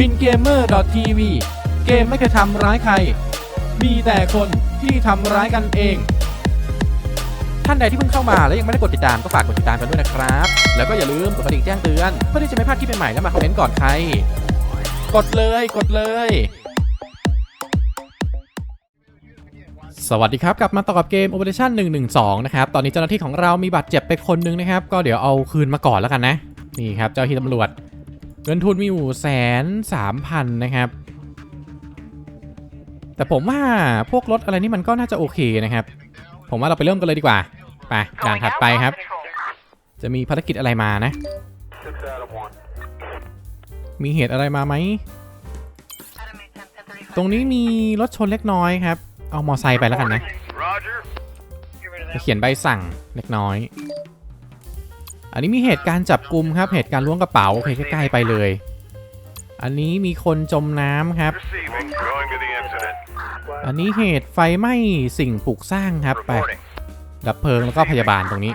บินเกมเมอร์ TV เกมไม่เคยทำร้ายใคร มีแต่คนที่ทำร้ายกันเอง ท่านใดที่เพิ่งเข้ามาและยังไม่ได้กดติดตามก็ฝากกดติดตามกันด้วยนะครับ แล้วก็อย่าลืมกดกระดิ่งแจ้งเตือนเพื่อที่จะไม่พลาดคลิปใหม่ๆและมาคอมเมนต์ก่อนใคร กดเลยกดเลยสวัสดีครับ กลับมาต่อกับเกม Operation 112 นะครับ ตอนนี้เจ้าหน้าที่ของเรามีบาดเจ็บไปคนนึงนะครับ ก็เดี๋ยวเอาคืนมาก่อนแล้วกันนะ นี่ครับ เจ้าที่ตำรวจ เงินทุนมีอยู่แสนสามพันนะครับ แต่ผมว่าพวกรถอะไรนี่มันก็น่าจะโอเคนะครับ ผมว่าเราไปเริ่มกันเลยดีกว่า ไปด่านถัดไปครับ จะมีภารกิจอะไรมานะ มีเหตุอะไรมาไหม ตรงนี้มีรถชนเล็กน้อยครับ เอามอไซค์ไปแล้วกันนะจะเขียนใบสั่งเล็กน้อย อันนี้มีเหตุการณ์จับกลุ่มครับ เหตุการณ์ล้วงกระเป๋าโอเคใกล้ๆไปเลย อันนี้มีคนจมน้ำครับ อันนี้เหตุไฟไหม้สิ่งปลูกสร้างครับไปดับเพลิงแล้วก็พยาบาลตรงนี้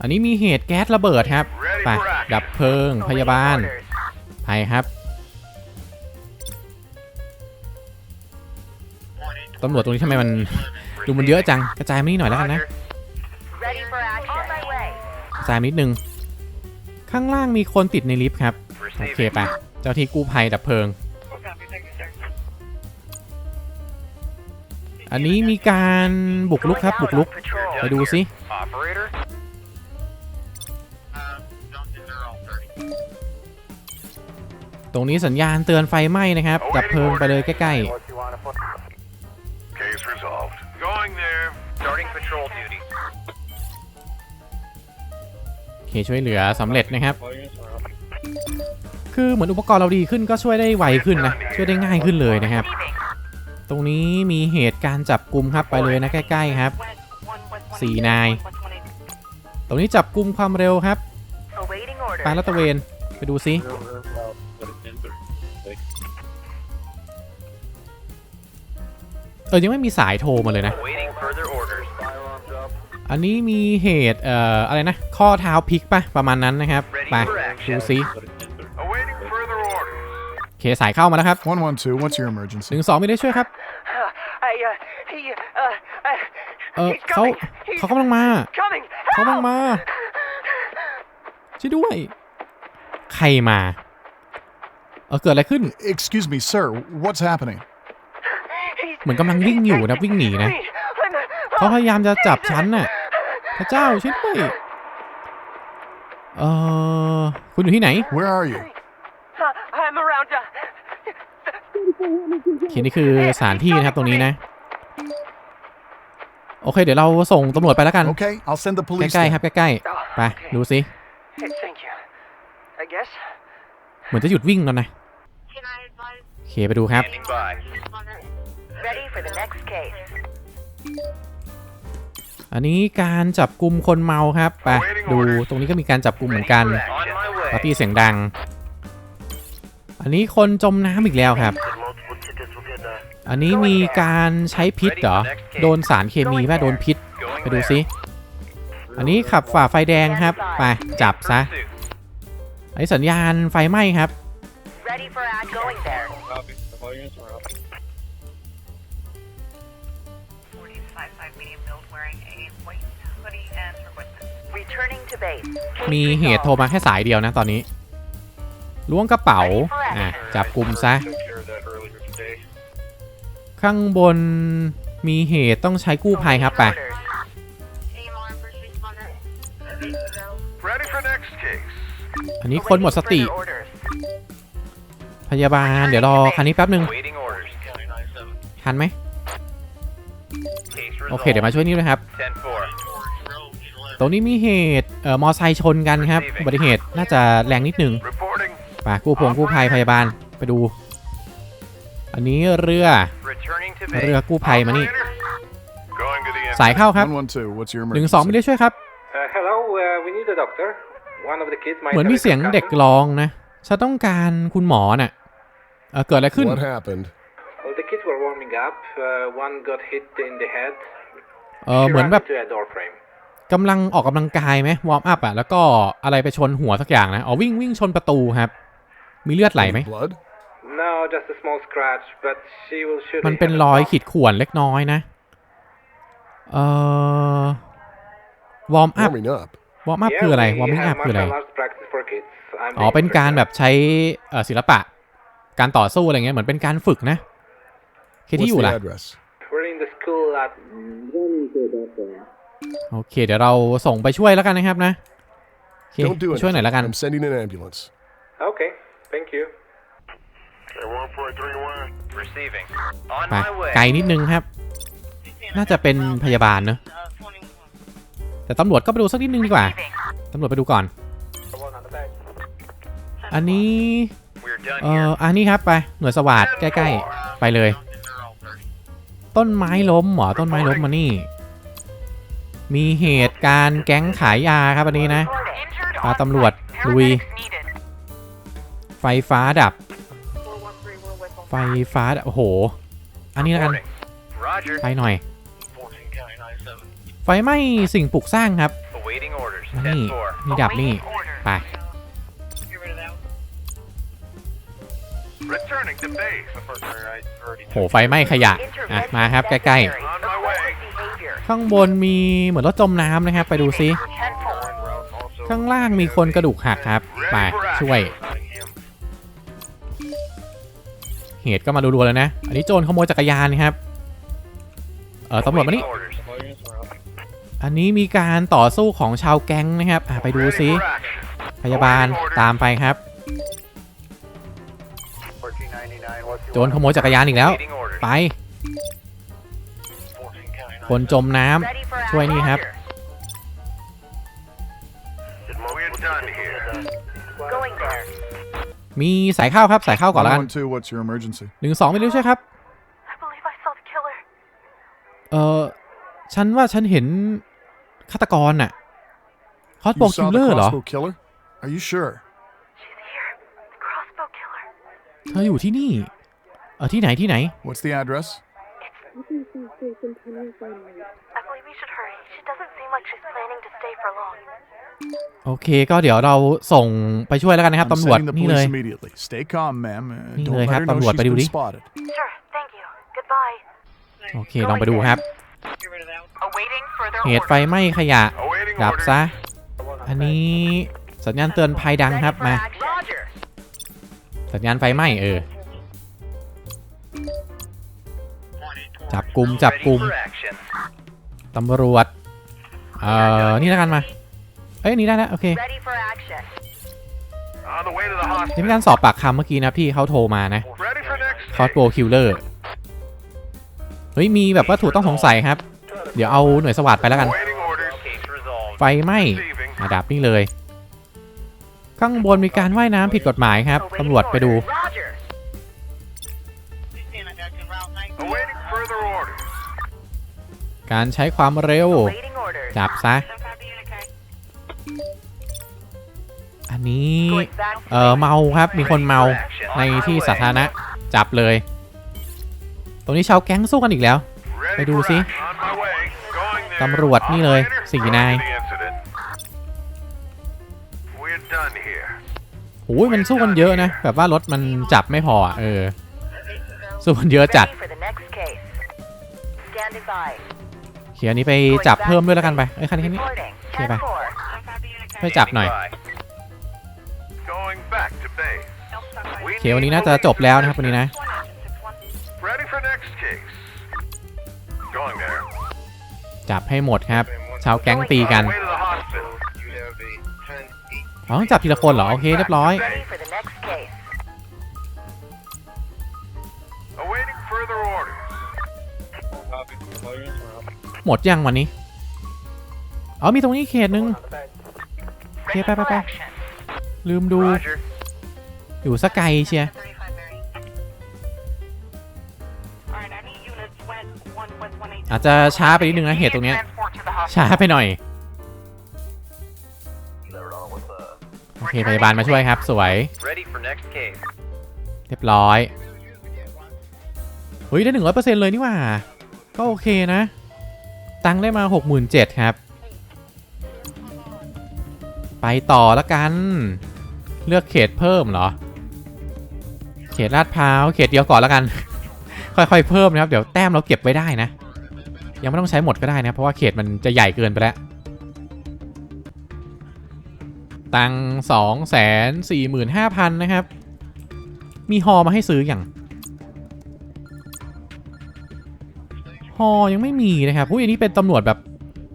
อันนี้มีเหตุแก๊สระเบิดครับ ไป ดับเพลิงพยาบาล ไปครับ ตำรวจตรงนี้ทำไมมันดูมันเยอะจัง กระจายมานี่หน่อยแล้วกันนะ Roger. Ready for action. On my way. กระจายมานิดนึง ข้างล่างมีคนติดในลิฟต์ครับ โอเค Receiving. ไป เจ้าที่กู้ภัยดับเพลิง อันนี้มีการบุกลุกครับ บุกลุก You're ไป done ดู here. สิ Operator. Uh, don't think they're all thirty. ตรงนี้สัญญาณเตือนไฟไหม้นะครับ ดับเพลิงไปเลยใกล้ Case Starting patrol duty. ๆโอเคช่วยเหลือสำเร็จนะครับ คือเหมือนอุปกรณ์เราดีขึ้นก็ช่วยได้ไวขึ้นนะ ช่วยได้ง่ายขึ้นเลยนะครับ ตรงนี้มีเหตุการณ์จับกลุ่มครับไปเลยนะใกล้ๆครับ West, one west, one สี่ eight two, นาย one west, one eight. ตรงนี้จับกลุ่มความเร็วครับ Awaiting ไป orders. ลาดตระเวนไปดูซิเออยังไม่มีสายโทรมาเลยนะ Awaiting further orders. อันนี้มีเหตุเอ่ออะไรนะ ข้อเท้าพลิกปะประมาณนั้นนะครับ ไปดูซิ Awaiting further orders. โอเคสายเข้ามาแล้วครับ 112, what's your emergency? หนึ่งสองมีได้ช่วยครับ I, uh, he, uh, uh, เออเขาเขากำลังมา coming. เขากำลังมาช่วยด้วย ใครมา เออเกิดอะไรขึ้น Excuse me, sir, what's happening? He's เหมือนกำลังวิ่งอยู่นะวิ่งหนีนะ เขาพยายามจะจับฉันน่ะพระเจ้าช่วยด้วยเออคุณอยู่ที่ไหน Where are you? I'm around. Uh, โอเคนี่คือสถานที่นะครับตรงนี้นะ โอเค เดี๋ยวเราส่งตำรวจไปแล้วกัน Okay, I'll send the ใ police. กล้ๆ then. ครับใกล้ๆไปดูสิ thank you. I guess. เหมือนจะหยุดวิ่งแล้วนะ Can I advise โอเคไปดูครับ Standing by. Ready for the next case. อันนี้การจับกลุ่มคนเมาครับไปดูตรงนี้ก็มีการจับกลุ่มเหมือนกัน On my way. ปาร์ตี้เสียงดัง อันนี้คนจมน้ำอีกแล้วครับ อันนี้มีการใช้พิษเหรอ โดนสารเคมีป่ะโดนพิษ Going ไปดู there. สิอันนี้ขับฝ่าไฟแดงครับ ไปจับซะ Pursuit. อันนี้สัญญาณไฟไหม้ครับ มีเหตุโทรมาแค่สายเดียวนะตอนนี้ ล้วงกระเป๋า อะ จับกลุ่มซะ ข้างบนมีเหตุต้องใช้กู้ภัยครับไป Orders. Team on first responder? Ready for next case. อันนี้คนหมดสติ Further orders. พยาบาล เดี๋ยวรอคันนี้แป๊บหนึ่ง Awaiting orders. ทันไหม Case โอเค เดี๋ยวมาช่วยนี่นะครับ ตรงนี้มีเหตุเอ่อมอไซค์ชนกันครับอุบัติเหตุน่าจะแรงนิดนึง Reporting. ไปกู้พงกู้ภัยพยาบาลไปดู อันนี้เรือ Returning to เรือ base. กู้ภัยมานี่ Operator. Going to the สาย incident. เข้าครับ 112, what's your หนึ่งสองไม่ emergency? ได้ช่วยครับ Uh, hello, uh, we need a doctor. One of the kids might เหมือน have มี a เสียง concussion. เด็กร้องนะฉันต้องการคุณหมอน่ะเออเกิดอะไรขึ้น What happened? Well, the kids were warming up. Uh, one got hit in the head. เออ She เหมือน ran แบบ into a door frame. กำลังออกกำลังกายไหมวอร์มอัพอะแล้วก็อะไรไปชนหัวสักอย่างนะอ๋อวิ่งวิ่งชนประตูครับ มีเลือดไหลไหม Any blood? No, just a small scratch, but she will shoot. มันเป็นรอยขีดข่วนเล็กน้อยนะ เอ่อ วอร์มอัพ Warming up. วอร์มอัพคืออะไร วอร์มิ่งอัพคืออะไร practice for kids. I'm อ๋อ เป็นการแบบใช้เอ่อศิลปะ การต่อสู้อะไรเงี้ย เหมือนเป็นการฝึกนะเค What's ที่อยู่ the ล่ะ address? We're in the school at โอเค เดี๋ยวเราส่งไปช่วยแล้วกันนะครับนะโอเค Don't do it. ช่วยหน่อยแล้วกัน I'm sending an ambulance. Okay, thank you. Receiving. On ไป my way. ไกลนิดนึงครับ น่าจะเป็นพยาบาลเนอะ Uh, 21. แต่ตำรวจก็ไปดูสักนิดนึงดีกว่าตำรวจไปดูก่อน อันนี้ We're done เอ่ here. ออันนี้ครับไป หน่วยสวัสดใกล้ ๆ ไปเลย ต้นไม้ล้มเหรอต้นไม้ล้มมานี่ มีเหตุการณ์แก๊งขายยาครับอันนี้นะพาตำรวจลุย ไฟฟ้าดับ ไฟฟ้าดับโอ้โห อันนี้แล้วกัน ไปหน่อย ไฟไหม้สิ่งปลูกสร้างครับ นี่นี่ดับนี่ ไป โห ไฟไหม้ขยะ อะ มาครับ ใกล้ ๆ ข้างบนมีเหมือนรถจมน้ำนะครับ ไปดูซิข้างล่างมีคนกระดูกหักครับ ไปช่วย เหตุก็มารัวๆเลยนะ อันนี้โจรขโมยจักรยานนะครับ เออตำรวจมานี่ อันนี้มีการต่อสู้ของชาวแก๊งนะครับ อะไปดูซิพยาบาลตามไปครับ โจรขโมยจักรยานอีกแล้ว ไป คนจมน้ำ Ready for ช่วยนี่ครับ action. We're done here. Going there. มีสายเข้าครับสายเข้าก่อนแล้วกัน 112, what's your emergency? หนึ่งสองไม่รู้ใช่ครับ I believe I saw the killer. เออฉันว่าฉันเห็นฆาตกรน่ะคอสโป You คิล saw เลอ the ร์เหรอ crossbow killer? Are you sure? She's here. The crossbow killer. เธออยู่ที่นี่ เออที่ไหนที่ไหน What's the address? I believe we should hurry. She doesn't seem like she's planning to stay for long. โอเคก็เดี๋ยวเราส่งไปช่วยแล้วกันนะครับ I'm ตำรวจ sending the นี่เลย police immediately. Stay calm, ma'am. Uh, Ni don't เลย let ครับ her know ตำรวจ she's ไปดู been ดิ spotted. Sure. Thank you. Goodbye. โอเคลองไปดูครับ Get rid of that. Awaiting further เหตุไฟไหม้ขยะ Awaiting ดับ orders. ซะ อันนี้สัญญาณเตือนภัยดังครับมา Roger. สัญญาณไฟไหม้เออ จับกลุ่มจับกลุ่มตำรวจ เอ่อ นี่แล้วกันมา เอ้ยนี่ได้แล้วโอเคนี่เป็นการสอบปากคำเมื่อกี้นะครับที่เขาโทรมานะ Ready for next คอสโบคิลเลอร์ เฮ้ย มีแบบวัตถุต้องสงสัยครับ เดี๋ยวเอาหน่วยสวัสดไปแล้วกัน ไฟไหม้ Receiving. มาดับนี่เลย ข้างบนมีการว่ายน้ำผิดกฎหมายครับตำรวจไปดู การใช้ความเร็ว Awaiting orders. จับซะ75 unit K. อันนี้ Going back. เออเมาครับ มีคนเมา For action. ใน On my ที่ way. สาธารณะ จับเลย ตรงนี้ชาวแก๊งสู้กันอีกแล้ว Ready ไปดู for สิ action. On my way. Going there. ตำรวจนี่เลย Operator, สี่ reporting นาย the incident. We're done here. โอ้ยมันสู้กันเยอะนะ แบบว่ารถมันจับไม่พออะเออ สู้กันเยอะจัด ขียนนี้ไปจับเพิ่มด้วยแล้วกันไปเอ้คันนี้คันนี้ Reporting. Okay, bye. 10-4. 75 unit K. ช่วยจับหน่อย Bye. Going back to base. We โอเควันนี้น่าจะจบแล้วนะครับวันนี้นะจับให้หมดครับชาวแก๊งตีกันอ๋อต้องจับทีละคนเหรอ โอเคเรียบร้อย หมดยังวันนี้อ๋อมีตรงนี้เขตนึง Ready Okay, bye, for bye, bye. action. ลืมดู Roger. อยู่สักไกลเชียร์35 Mary. Alright, I need units west 1 west 118. อาจจะช้าไปนิดนึงนะเหตุตรงเนี้ย Transport to the hospital. ช้าไปหน่อย โอเคพยาบาลมาช่วยครับ สวย Ready for next case. เรียบร้อยเฮ้ยได้หนึ่งร้อยเปอร์เซ็นต์เลยนี่หว่า ก็โอเคนะ ตังค์ได้มาหกหมื่นเจ็ดครับ ไปต่อละกัน เลือกเขตเพิ่มเหรอ เขตลาดพร้าว เขตเดียวก่อนละกัน ค่อยๆเพิ่มนะครับ เดี๋ยวแต้มเราเก็บไว้ได้นะ ยังไม่ต้องใช้หมดก็ได้นะ เพราะว่าเขตมันจะใหญ่เกินไปแล้ว ตังสองแสนสี่หมื่นห้าพันนะครับ มีฮอมาให้ซื้ออย่าง ฮอยังไม่มีนะครับอุ้ยอันนี้เป็นตำรวจแบบ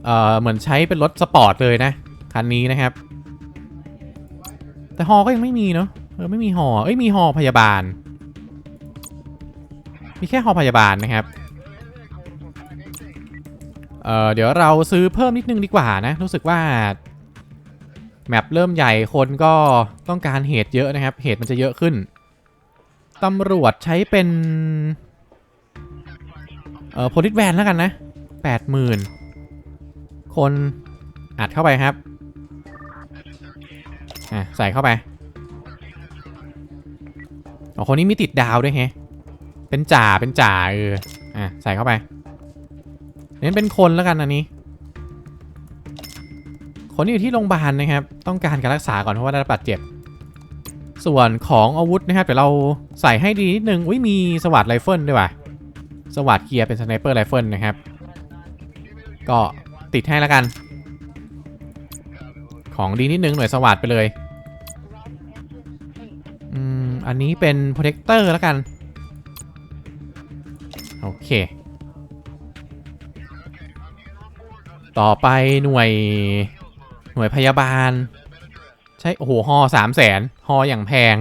เอ่อเหมือนใช้เป็นรถสปอร์ตเลยนะคันนี้นะครับ แต่ฮอก็ยังไม่มีเนาะเออไม่มีฮอเอ้ยมีฮอพยาบาล มีแค่ฮอพยาบาลนะครับเออเดี๋ยวเราซื้อเพิ่มนิดนึงดีกว่านะ รู้สึกว่าแมปเริ่มใหญ่คนก็ต้องการเหตุเยอะนะครับ เหตุมันจะเยอะขึ้นตำรวจใช้เป็น เอ่อโพลิสแวนแล้วกันนะแปดหมื่นคนอัดเข้าไปครับอะใส่เข้าไปอ๋อคนนี้มีติดดาวด้วยแฮะเป็นจ่าเป็นจ่าเอออะใส่เข้าไปเน้นเป็นคนแล้วกันอันนี้ คนที่อยู่ที่โรงพยาบาลนะครับ ต้องการการรักษาก่อนเพราะว่าได้รับบาดเจ็บ ส่วนของอาวุธนะครับเดี๋ยวเราใส่ให้ดีนิดนึงอุ้ยมีสวัสดไรเฟิลด้วยว่ะ สวัสดเกียร์เป็นสไนเปอร์ไรเฟิลนะครับ ก็ติดให้แล้วกัน ของดีนิดนึงหน่วยสวัสดไปเลยอืมอันนี้เป็นโปรเทคเตอร์แล้วกัน โอเค ต่อไปหน่วยหน่วยพยาบาล ใช่ โอ้โหฮอสามแสนฮออย่างแพง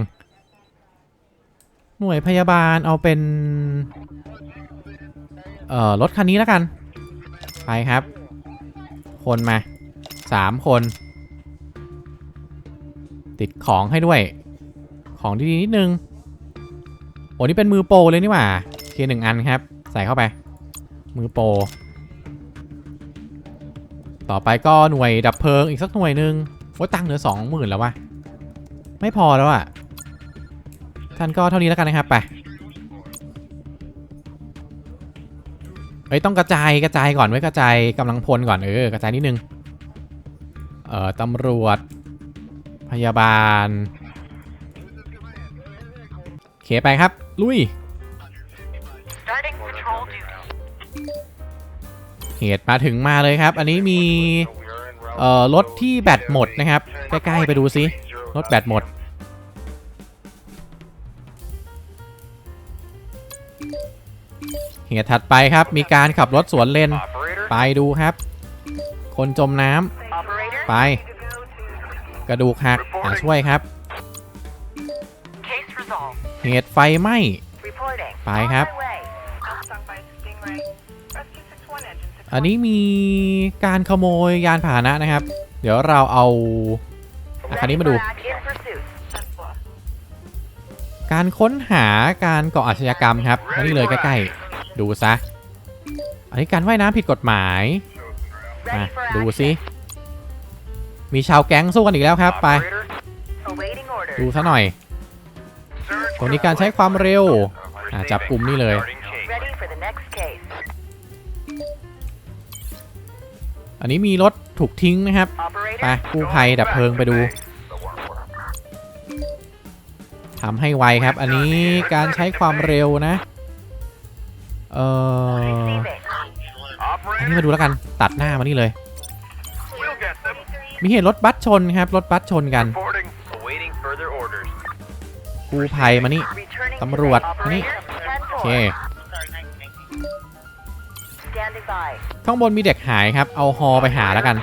หน่วยพยาบาลเอาเป็น เอ่อ รถคันนี้แล้วกัน ไปครับ คนมาสามคน ติดของให้ด้วย ของดีๆนิดนึง โอ้นี่เป็นมือโปรเลยนี่หว่า เคหนึ่งอันครับ ใส่เข้าไป มือโปรต่อไปก็หน่วยดับเพลิงอีกสักหน่วยหนึ่งว่าตังเหลือสองหมื่นแล้ววะไม่พอแล้วอะ ท่านก็เท่านี้แล้วกันนะครับไปเอ้ยต้องกระจายกระจายก่อนไว้กระจายกำลังพลก่อนเออกระจายนิดนึงเอ่อตำรวจ พยาบาลเคไปครับ ลุยเหตุมาถึงมาเลยครับ อันนี้มีเอ่อรถที่แบตหมดนะครับ ใกล้ๆไปดูซิรถแบตหมด เหตุถัดไปครับ มีการขับรถสวนเลน ไปดูครับ คนจมน้ำไป กระดูกหักอ่าช่วยครับ เหตุไฟไหม้ไปครับ อันนี้มีการขโมยยานพาหนะนะครับ เดี๋ยวเราเอาอคันนี้มาดู การค้นหาการก่ออาชญากรรมครับนนี้เลยใกล้ๆ ดูซะ อันนี้การว่ายน้ำผิดกฎหมาย มาดูซิ มีชาวแก๊งสู้กันอีกแล้วครับ ไป ดูซะหน่อย Search ตัวนี้การใช้ความเร็วจับกลุ่มนี่เลย อันนี้มีรถถูกทิ้งนะครับ ไปกู้ภัยดับเพลิงไปดูทำให้ไวครับ อันนี้การใช้ความเร็วนะ เอ่อ receiving. อันนี้ Operator? มาดูแล้วกันตัดหน้ามานี่เลย We'll get them. มีเหตุรถบัสชนครับ รถบัสชนกัน Reporting. Awaiting further orders. กู้ภัยมานี่ Returning ตำรวจ to มานี่ Operator, โอเค Standing by. ข้างบนมีเด็กหายครับ เอาฮอไปหาแล้วกัน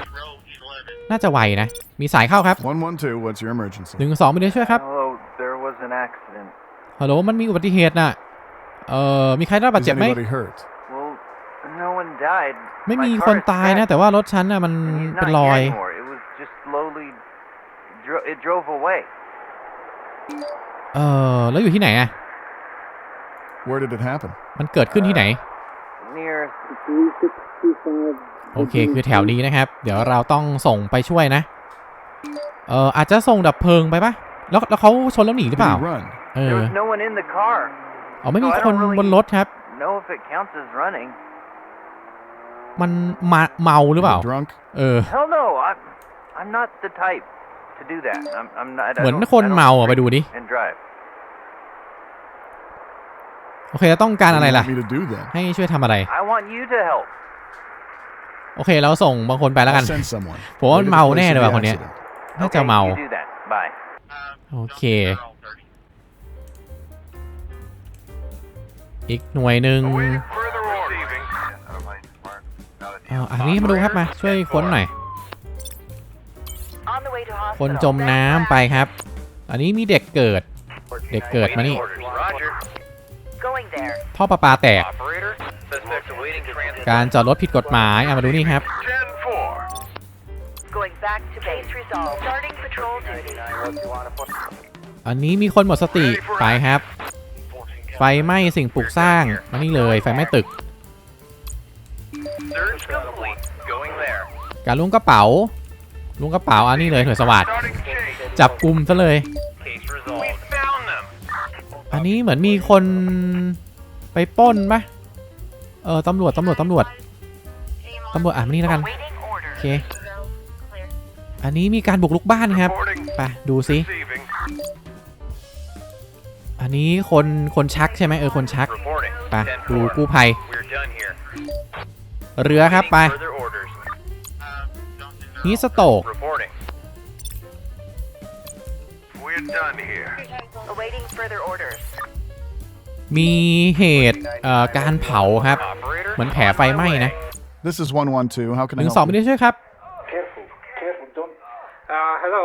น่าจะไวนะ มีสายเข้าครับ 112, what's your emergency? หนึ่งสองมีเดียวช่วยครับ Hello, there was an accident. ฮัลโหลมันมีอุบัติเหตุน่ะ เอ่อมีใครได้รับบาด Is เจ็บไหม anybody hurt? Well, no one died. ไม่ My มี car คน is ตายนะ crashed, แต่ว่ารถฉันน่ะมัน and he's เป็น not รอย here anymore. It was just slowly. Dro- it drove away. เอ่อแล้วอยู่ที่ไหนอะ Where did it happen? มันเกิดขึ้นที่ไหน Near โอเค คือแถวนี้นะครับ เดี๋ยวเราต้องส่งไปช่วยนะ เอ่ออาจจะส่งดับเพลิงไปปะแล้วแล้วเขาชนแล้วหนีหรือ Did เปล่า he run? เอ there อ was no one in the car. อ๋อไม่มีคนบนรถครับ know if it counts as running. มันมาเมาหรือเปล่า Drunk? เออ Hell no, I'm I'm not the type to do that. I'm I'm not. I เหมือน don't- คน I don't เมาอะไป drink ดูดิ And drive. โอเคแล้วต้องการ What อะไร do you ล่ะ want me to do then? ให้ช่วยทำอะไร I want you to help. โอเคเราส่งบางคนไปแล้วกัน I'll send someone. ผมว่ามัน Right to the เมา place แน่ of เลย the ว่ะคนเนี้ย accident. น่าจะ Okay, เมา you do that. Bye. โอเค อีกหน่วยหนึ่ง Awaiting further orders. เอาอันนี้มาดูครับมาช่วยค้นหน่อย On the way to hospital. คนจมน้ำไปครับ อันนี้มีเด็กเกิด เด็กเกิดมานี่ Orders. Roger. Going there. ท่อประปาแตก Operator. Suspect awaiting transport. การจอดรถผิดกฎหมายอะมาดูนี่ครับ Ten four. Going back to base. resolved. Starting patrol duty. อันนี้มีคนหมดสติไปครับ ไฟไหม้สิ่งปลูกสร้างมานี่เลยไฟไหม้ตึก การลุ้งกระเป๋าลุ้งกระเป๋าอันนี้เลยหน่วยสวัสดจับกลุ่มซะเลย อันนี้เหมือนมีคนไปป้นปะเออตำรวจตำรวจตำรวจตำรวจอะมานี่แล้วกันโอเคอันนี้มีการบุกลุกบ้านครับไปดูซิ อันนี้คนคนชักใช่ไหมเออคนชัก Reporting. ไป Ten ดู four. กู้ภัย We're done here. เรือครับไป Further orders. นี่สโตก Reporting. We're done here. Awaiting further orders. มีเหตุเอ่อการเผาครับ Operator. เหมือนแผลไฟไหม้นะ This is 112. How can ห I นึ่ง help สอง you? ไม่ได้ช่วยครับ Careful, careful, don't. Uh, hello.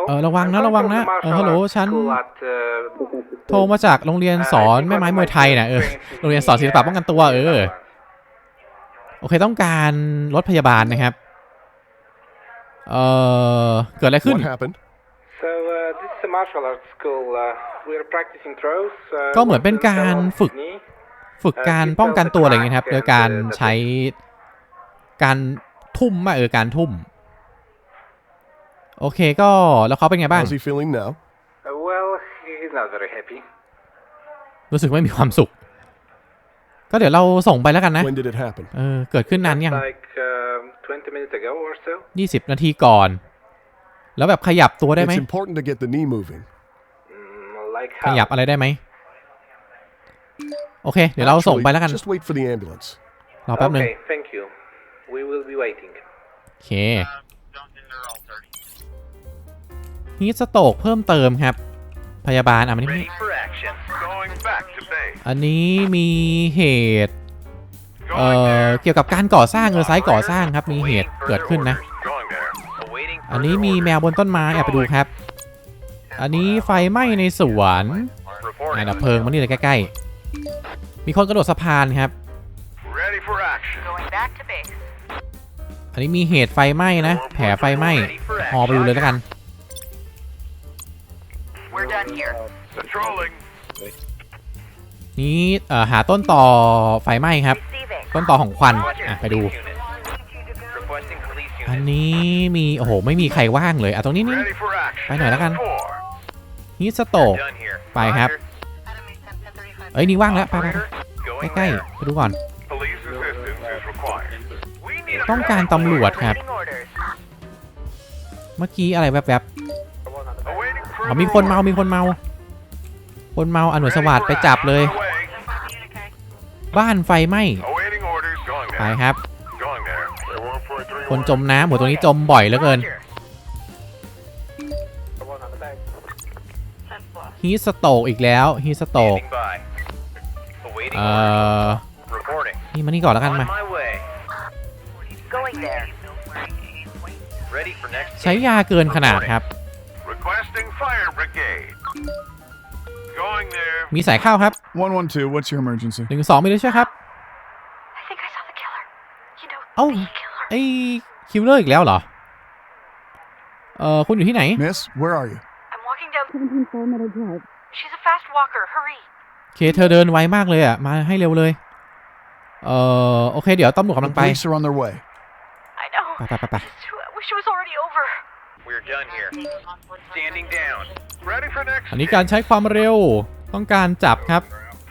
เออระวังนะ I'm ระวัง calling นะ from the เออ martial ฮัลโหล arts ฉัน school at, uh, โทรมาจากโรงเรียนสอนแม่ไม้มวยไทยนะเออโรงเรียนสอนศิลปะป้องกันตัวเออโอเคต้องการรถพยาบาลนะครับเออเกิดอะไรขึ้น What happened? So uh, this is a martial arts school. Uh, we're practicing throws. Uh, ก็เหมือนเป็นการ one ฝึก knee. ฝึกการป้องกันตัวอะไรอย่างเงี้ยครับ โดยการใช้การทุ่มอะเออการทุ่ม โอเคก็แล้วเขาเป็นไงบ้าง How's he feeling now? Uh, well, he's not very happy. รู้สึกไม่มีความสุข ก็เดี๋ยวเราส่งไปแล้วกันนะ When did it happen? เออเกิดขึ้นนานยัง Like um, 20 minutes ago or so. 20 นาทีก่อน แล้วแบบขยับตัวได้ไหม It's important to get the knee moving. Mm, like ขยับ how? อะไรได้ไหมโอเค เดี๋ยวเราส่งไปแล้วกัน Just wait for the ambulance. รอแป๊บนึง Okay, thank you. We will be waiting. โอเค ฮีทสโตกเพิ่มเติมครับ พยาบาลอะมันนี่ Ready for action. Going back to base. อันนี้มีเหตุเอ่ Going อ there. เกี่ยวกับการก่อสร้างเออไซต์ก่อสร้างครับมีเหตุ Awaiting เกิดขึ้นนะ further orders. Going there. Awaiting อันนี้ further มีแมว orders. บนต้นไม้อะไปดูครับ อันนี้ไฟไหม้ในสวน Reporting. อะดับเพลิงมานี่เลยใกล้ๆ มีคนกระโดดสะพานครับ Ready for action. Going back to base. อันนี้มีเหตุไฟไหม้นะ แผลไฟไหม้พอไปดูเลยแล้วกัน We're done here. Patrolling. นี้เอ่อหาต้นต่อไฟไหม้ครับ Receiving. ต้นต่อของควันอะไปดู Requesting police อัน unit. นี้มีโอ้โหไม่มีใครว่างเลยอะตรงนี้นี่ Ready for action. ไปหน่อยแล้วกัน Four. ฮีทสโตก Done here. ไปครับเอ้ยนี่ว่างแล้วไปไป Operator. ไป Going ใกล้ there. ๆ ไปดูก่อน Police assistance is required. We need a ต้องการตำรวจครับ Awaiting orders. เมื่อกี้อะไรแวบ Awaiting ๆ further อมีคนเมา มีคนเมา คนเมาอนุสวัสดไปจับเลย บ้านไฟไหมไปครับ คนจมน้ำหมดตรงนี้จมบ่อยเหลือเกินฮีสโตกอีกแล้วฮีสโตกเอ่อนี่มานี่ก่อนแล้วกันมา ใช้ยาเกินขนาดครับ มีสายเข้าครับ 112, what's your emergency? หนึ่งสองไม่ได้ช่วยครับ I think I saw the killer. You know, Oh. the killer. ไอ้คิวเลอร์อีกแล้วเหรอ เอ่อคุณอยู่ที่ไหน Miss, where are you? I'm walking down 17 Fall Meadow Drive. She's a fast walker. Hurry. โอเคเธอเดินไวมากเลยอ่ะ มาให้เร็วเลย เอ่อโอเค เดี๋ยวตำรวจกำลั The งไป police are on their way. I know. ไปไปไปไป I wish it was already over. We're done here. Standing down. Ready for next. อันนี้การใช้ความเร็วต้องการจับครับ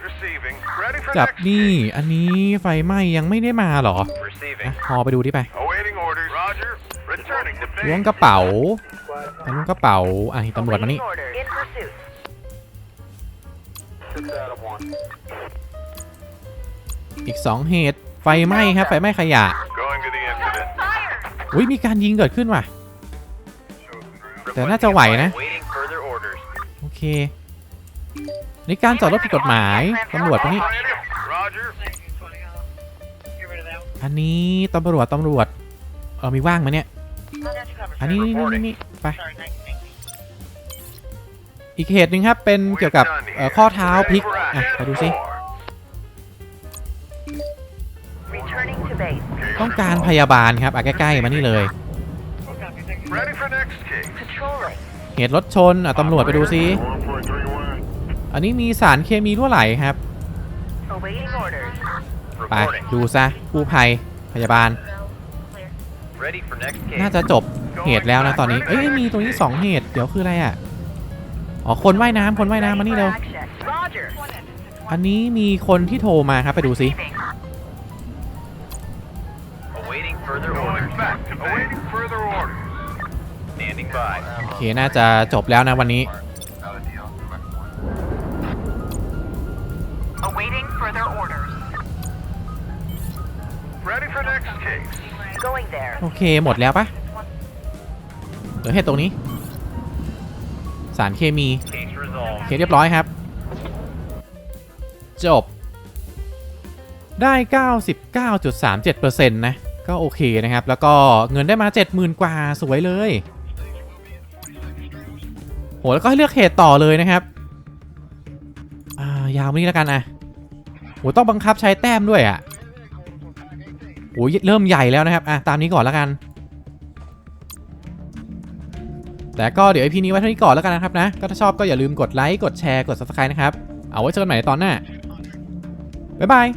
Proceed. Receiving. Ready for จับ next นี่ อันนี้ไฟไหม้ยังไม่ได้มาเหรอ gig. Receiving. นะพอไปดูดิไป Awaiting orders. Roger. Returning to ล้วง base. กระเป๋าไปล้วงกระเป๋าอะตำรวจมานี่ Awaiting orders. In pursuit. อีกสองเหตุ ไฟไหม้ครับ ไฟไหม้ขยะ Going to the incident. อุ้ยมีการยิงเกิดขึ้นว่ะ แต่น่าจะไหวนะ Awaiting further orders. โอเค นี่การจอดรถผิดกฎหมายตำรวจมานี่ Roger. อันนี้ตำรวจตำรวจ เออมีว่างไหมเนี่ย อันนี้นี่นี่นี่ไป อีกเหตุหนึ่งครับ เป็นเกี่ยวกับเอ่อข้อเท้าพลิก อะ ไปดูซิ Returning to base. ต้องการพยาบาลครับอะใกล้ๆมานี่เลย เหตุรถชนอะตำรวจไปดูซิ อันนี้มีสารเคมีรั่วไหลครับ ไป ดูซะกู้ภัยพยาบาล น่าจะจบเหตุแล้วนะตอนนี้ เอ้ยมีตรงนี้สองเหตุ เดี๋ยวคืออะไรอะ อ๋อ คนว่ายน้ำคนว่ายน้ำมานี่เร็ว อันนี้มีคนที่โทรมาครับไปดูซิ โอเค น่าจะจบแล้วนะวันนี้ Awaiting further orders. Ready for next gig. Going there. โอเค หมดแล้วปะเหลือเหตุตรงนี้ สารเคมี Case resolved. โอเค เรียบร้อยครับ จบ ได้ 99.37%นะ ก็โอเคนะครับ แล้วก็เงินได้มา 70,000 กว่า สวยเลย โหแล้วก็ให้เลือกเหตุต่อเลยนะครับ อ่ายาวมานี้แล้วกันอะโหต้องบังคับใช้แต้มด้วยอะโหเริ่มใหญ่แล้วนะครับอะตามนี้ก่อนแล้วกัน แต่ก็เดี๋ยวไอพีนี้ไว้เท่านี้ก่อนแล้วกันนะครับนะ ก็ถ้าชอบก็อย่าลืมกดไลค์กดแชร์กด subscribe นะครับ เอาไว้เจอกันใหม่ในตอนหน้าบ๊ายบาย